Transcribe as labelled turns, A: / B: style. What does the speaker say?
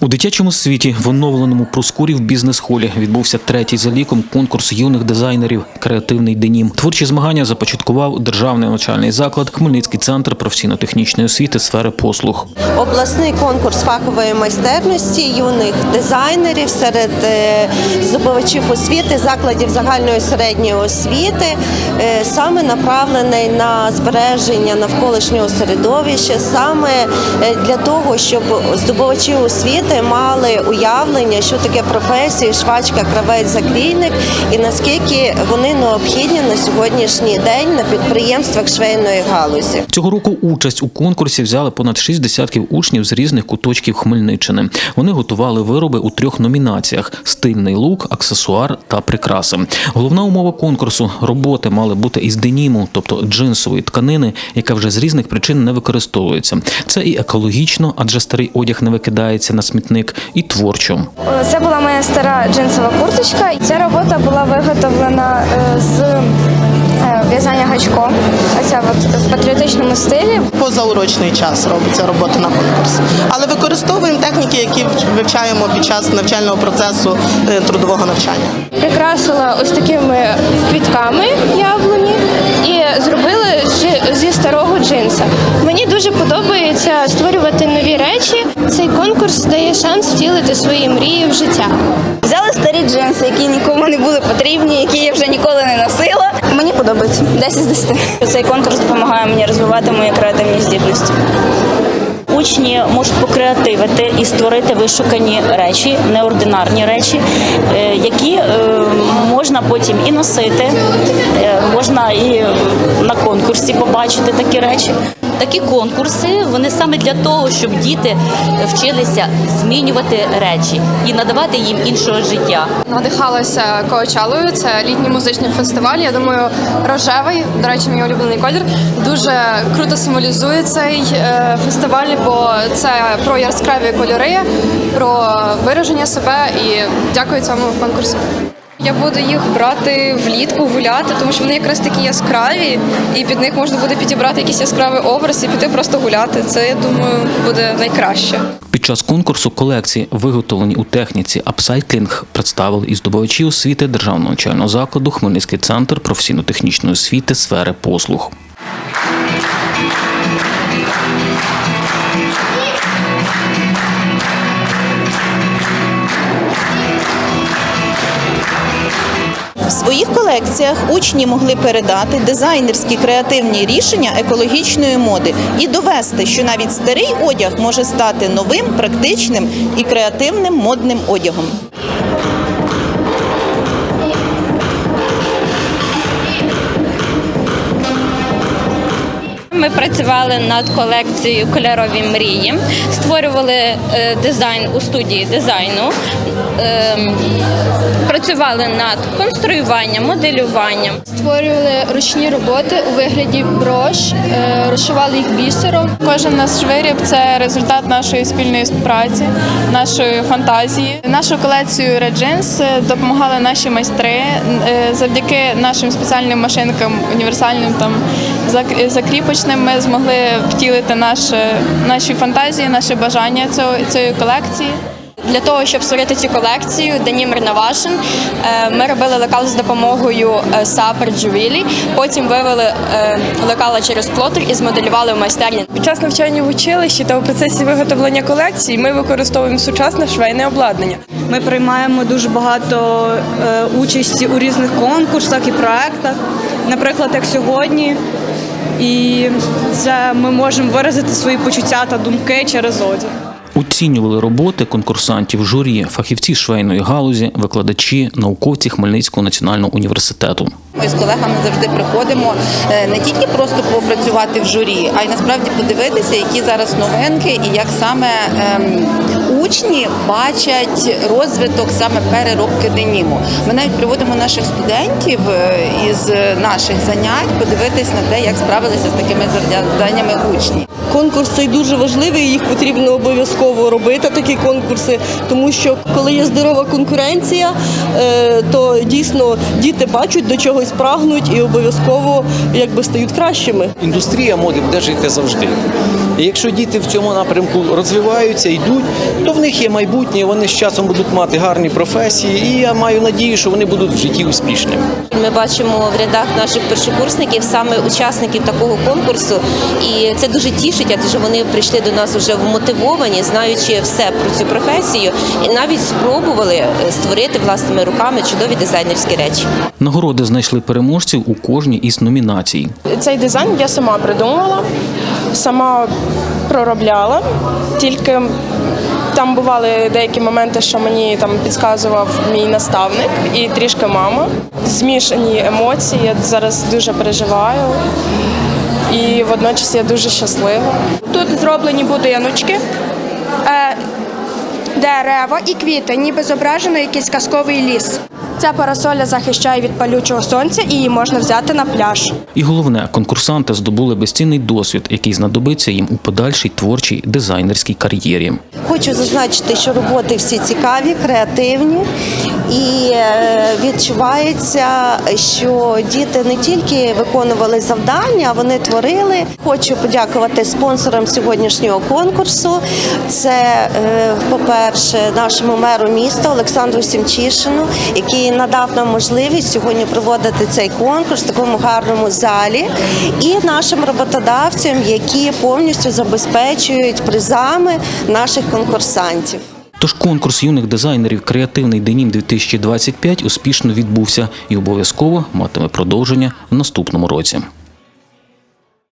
A: У дитячому світі в оновленому Проскурі в бізнес-холі відбувся третій за ліком конкурс юних дизайнерів Креативний денім. Творчі змагання започаткував державний навчальний заклад Хмельницький центр професійно-технічної освіти сфери послуг.
B: обласний конкурс фахової майстерності юних дизайнерів серед е, здобувачів освіти, закладів загальної середньої освіти, е, саме направлений на збереження навколишнього середовища, саме е, для того, щоб здобувачі освіти мали уявлення, що таке професії швачка, кравець, заклійник, і наскільки вони необхідні на сьогоднішній день на підприємствах швейної галузі.
A: Цього року участь у конкурсі взяли понад шість десятків учнів з різних куточків Хмельниччини. Вони готували вироби у трьох номінаціях: стильний лук, аксесуар та прикраси. Головна умова конкурсу роботи мали бути із деніму, тобто джинсової тканини, яка вже з різних причин не використовується. Це і екологічно, адже старий одяг не викидається на смітник, і творчо.
C: Це була моя стара джинсова курточка. Ця робота була виготовлена е, з в'язання гачком. Оця от в патріотичному стилі.
D: позаурочний час робиться робота на конкурс. Але використовуємо техніки, які вивчаємо під час навчального процесу е, трудового навчання.
C: Прикрасила ось такими квітками яблуні і зробили з- зі старого джинса. Мені дуже подобається створювати нові речі. Цей конкурс дає шанс втілити свої мрії в життя.
E: Взяли старі джинси, які нікому не були потрібні, які я вже ніколи не носила. Подобається 10 з 10. Цей конкурс допомагає мені розвивати мої креативні здібності.
F: Учні можуть покреативити і створити вишукані речі, неординарні речі, е, які е, можна потім і носити, е, можна і на конкурсі побачити такі речі. Такі конкурси вони саме для того, щоб діти вчилися змінювати речі і надавати їм іншого життя.
G: Надихалася Коачалою, це літній музичний фестиваль. Я думаю, рожевий, до речі, мій улюблений колір, дуже круто символізує цей е, фестиваль, бо це про яскраві кольори, про вираження себе і дякую цьому конкурсу. Я буду їх брати влітку гуляти, тому що вони якраз такі яскраві, і під них можна буде підібрати якийсь яскравий образ і піти просто гуляти. Це я думаю буде найкраще.
A: Під час конкурсу колекції, виготовлені у техніці апсайклінг, представили і здобувачі освіти державного навчального закладу Хмельницький центр професійно-технічної освіти сфери послуг.
H: Своїх колекціях учні могли передати дизайнерські креативні рішення екологічної моди і довести, що навіть старий одяг може стати новим, практичним і креативним модним одягом.
I: Ми працювали над колекцією Кольорові мрії, створювали е, дизайн у студії дизайну, ем, працювали над конструюванням, моделюванням.
G: Створювали ручні роботи у вигляді брош, е, розшивали їх бісером. Кожен наш виріб це результат нашої спільної співпраці, нашої фантазії. Нашу колекцію Red Jeans допомагали наші майстри Е, завдяки нашим спеціальним машинкам, універсальним там зак- закріпочним. Ми змогли втілити наше, наші фантазії, наше бажання цієї колекції.
C: Для того, щоб створити цю колекцію Денім Реновашн, е, ми робили лекал з допомогою е, Сапер Джувілі. Потім вивели е, лекала через плотер і змоделювали в майстерні.
G: Під час навчання в училищі та у процесі виготовлення колекцій ми використовуємо сучасне швейне обладнання.
E: Ми приймаємо дуже багато участі у різних конкурсах і проектах, наприклад, як сьогодні. І це ми можемо виразити свої почуття та думки через одяг.
A: Оцінювали роботи конкурсантів журі, фахівці швейної галузі, викладачі, науковці Хмельницького національного університету.
B: Ми з колегами завжди приходимо е, не тільки просто попрацювати в журі, а й насправді подивитися, які зараз новинки і як саме ем, учні бачать розвиток саме переробки деніму. Ми навіть приводимо наших студентів е, із наших занять подивитись на те, як справилися з такими завданнями учні.
J: Конкурс цей дуже важливий, їх потрібно обов'язково робити, такі конкурси, тому що коли є здорова конкуренція, е, то дійсно діти бачать до чогось прагнуть і обов'язково якби стають кращими.
K: Індустрія моди буде жити завжди. І якщо діти в цьому напрямку розвиваються, йдуть, то в них є майбутнє, вони з часом будуть мати гарні професії, і я маю надію, що вони будуть в житті успішними.
B: Ми бачимо в рядах наших першокурсників саме учасників такого конкурсу, і це дуже тішить, адже вони прийшли до нас вже вмотивовані, знаючи все про цю професію, і навіть спробували е, створити власними руками чудові дизайнерські речі.
A: Нагороди знайшли переможців у кожній із номінацій.
L: Цей дизайн я сама придумала, сама проробляла. Тільки там бували деякі моменти, що мені там підказував мій наставник і трішки мама. Змішані емоції. Я зараз дуже переживаю. І водночас я дуже щаслива.
C: Тут зроблені будиночки, дерева і квіти, ніби зображено якийсь казковий ліс. Ця парасоля захищає від палючого сонця і її можна взяти на пляж.
A: І головне, конкурсанти здобули безцінний досвід, який знадобиться їм у подальшій творчій дизайнерській кар'єрі.
B: Хочу зазначити, що роботи всі цікаві, креативні і е, відчувається, що діти не тільки виконували завдання, вони творили. Хочу подякувати спонсорам сьогоднішнього конкурсу. Це, е, по-перше, нашому меру міста Олександру Сімчишину, який надав нам можливість сьогодні проводити цей конкурс в такому гарному залі, і нашим роботодавцям, які повністю забезпечують призами наших конкурсантів.
A: Тож конкурс юних дизайнерів Креативний денім 2025 успішно відбувся і обов'язково матиме продовження в наступному році.